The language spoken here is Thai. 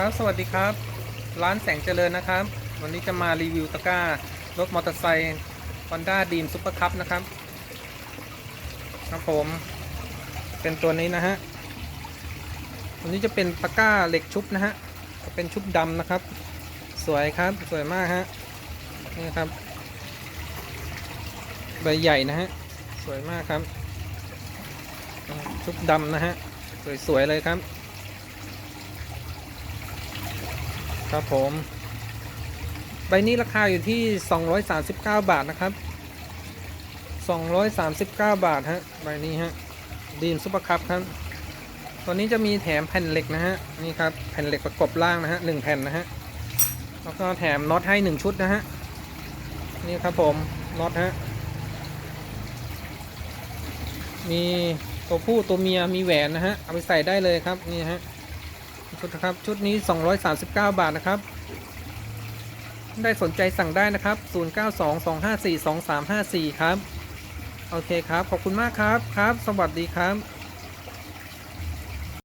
ครับสวัสดีครับ ร้านแสงเจริญนะครับ วันนี้จะมารีวิวตะกร้ารถมอเตอร์ไซค์ Honda d r e a m Super Cup นะครับ ครับผม เป็นตัวนี้นะฮะวันนี้จะเป็นตะกร้าเหล็กชุบนะฮะจะเป็นชุบดำนะครับ สวยครับสวยมากฮะนี่ครับใบใหญ่นะฮะสวยมากครับชุบดำนะฮะสวยๆเลยครับ ครับผม ใบนี้ราคาอยู่ที่ 239 บาทนะครับ 239 บาทฮะใบนี้ฮะดีมซุปเปอร์คัพครับตัวนี้จะมีแถมแผ่นเหล็กนะฮะนี่ครับแผ่นเหล็กประกบล่างนะฮะหนึ่งแผ่นนะฮะแล้วก็แถมน็อตให้หนึ่งชุดนะฮะนี่ครับผมน็อตฮะมีตัวผู้ตัวเมียมีแหวนนะฮะเอาไปใส่ได้เลยครับนี่ฮะ ชุดนะครับชุดนี้ 239 บาทนะครับ ได้สนใจสั่งได้นะครับ 0922542354 ครับ โอเคครับ ขอบคุณมากครับครับ สวัสดีครับ